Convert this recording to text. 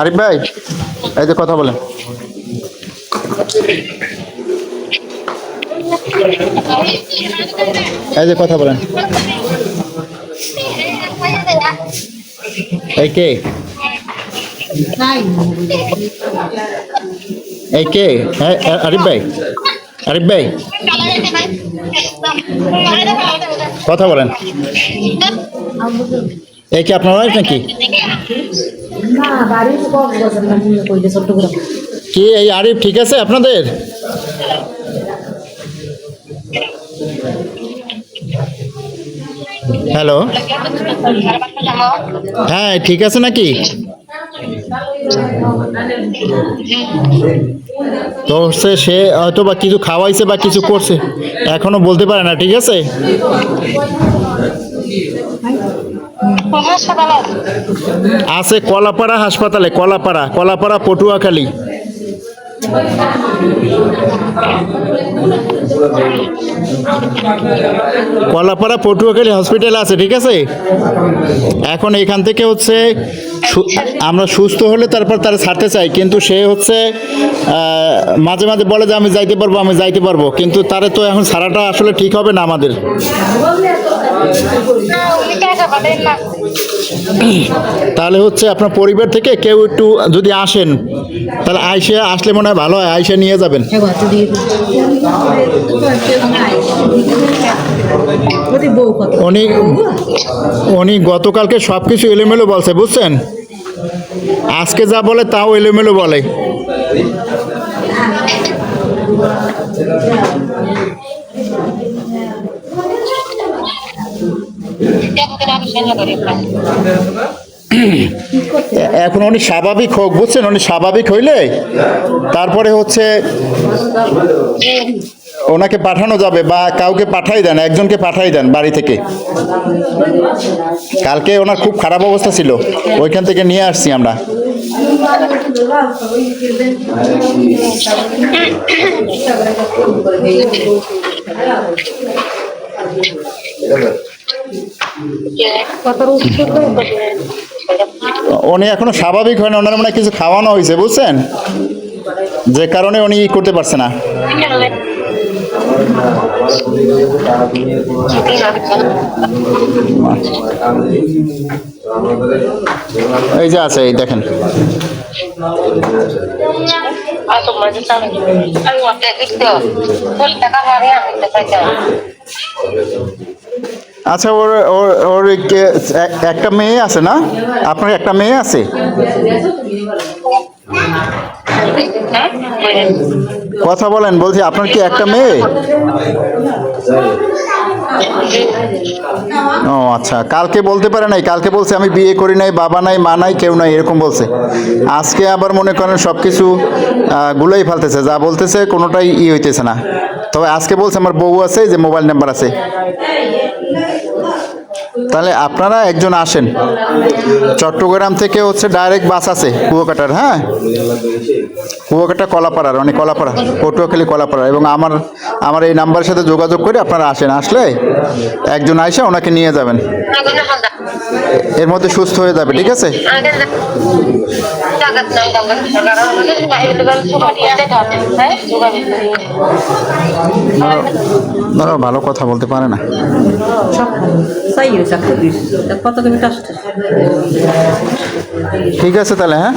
আরিফ ভাই, এই যে কথা বলেন। এই যে কথা বলেন। এই কে? এই কে? আরিফ ভাই। আরিফ ভাই। কথা বলেন। এই কি আপনার নাকি? কি, এই আরিফ ঠিক আছে আপনাদের? হ্যালো। হ্যাঁ ঠিক আছে নাকি? তো হচ্ছে সে হয়তো বা কিছু খাওয়াইছে বা কিছু করছে। এখনও বলতে পারে না, ঠিক আছে? আছে কলাপাড়া হাসপাতালে, কলাপাড়া কলাপাড়া পটুয়াখালী। কলাপাড়া পটুয়াখালী হসপিটাল আছে, ঠিক আছে? এখন এখান থেকে হচ্ছে আমরা সুস্থ হলে তারপর তারা ছাড়তে চাই, কিন্তু সে হচ্ছে মাঝে মাঝে বলে যে আমি যাইতে পারব, আমি যাইতে পারব, কিন্তু তারে তো এখন ছাড়াটা আসলে ঠিক হবে না আমাদের। তাহলে হচ্ছে আপনার পরিবার থেকে কেউ একটু যদি আসেন, তাহলে আইসে আসলে মনে হয় ভালো হয়, আইসে নিয়ে যাবেন। উনি উনি গতকালকে সব কিছু এলোমেলো বলছে, বুঝছেন? আজকে যা বলে তাও এলোমেলো বলে। এখন উনি স্বাভাবিক হোক বুঝছেন উনি স্বাভাবিক হইলে তারপরে হচ্ছে ওনাকে পাঠানো যাবে বা কাউকে পাঠাই দেন একজনকে পাঠাই দেন বাড়ি থেকে কালকে ওনার খুব খারাপ অবস্থা ছিল ওইখান থেকে নিয়ে আসছি আমরা উনি এখনও স্বাভাবিক হয় না, ওনার মনে কিছু খাওয়ানো হয়েছে, বুঝছেন? যে কারণে উনি করতে পারছে না। এই যে আছে, এই দেখেন। আচ্ছা ওর ওর ওর একটা মেয়ে আছে না? আপনার একটা মেয়ে আছে? কথা বলেন, বলছি, আপনার কি একটা মেয়ে? ও আচ্ছা কালকে বলতে পারে নাই, কালকে বলছে, আমি বিয়ে করি নাই, বাবা নাই, মা নাই, কেউ নাই, এরকম বলছে। আজকে আবার মনে করেন সব কিছু গুলাই ফেলতেছে, যা বলতেছে, কোনোটাই ই হইতেছে না। তবে আজকে বলছে, আমার বউ আছে যে মোবাইল নাম্বার আছে। তাহলে আপনারা একজন আসেন। চট্টগ্রাম থেকে হচ্ছে ডাইরেক্ট বাস আছে, কুয়াকাটার হ্যাঁ? কুয়াকাটা কলাপাড়ার মানে কলাপাড়া, পটুয়াখালী কলাপাড়া। এবং আমার আমার এই নাম্বারের সাথে যোগাযোগ করে আপনারা আসেন। আসলে একজন আইসা ওনাকে নিয়ে যাবেন। এর মধ্যে সুস্থ হয়ে যাবে, ঠিক আছে? ভালো কথা বলতে পারে না। ঠিক আছে তাহলে হ্যাঁ?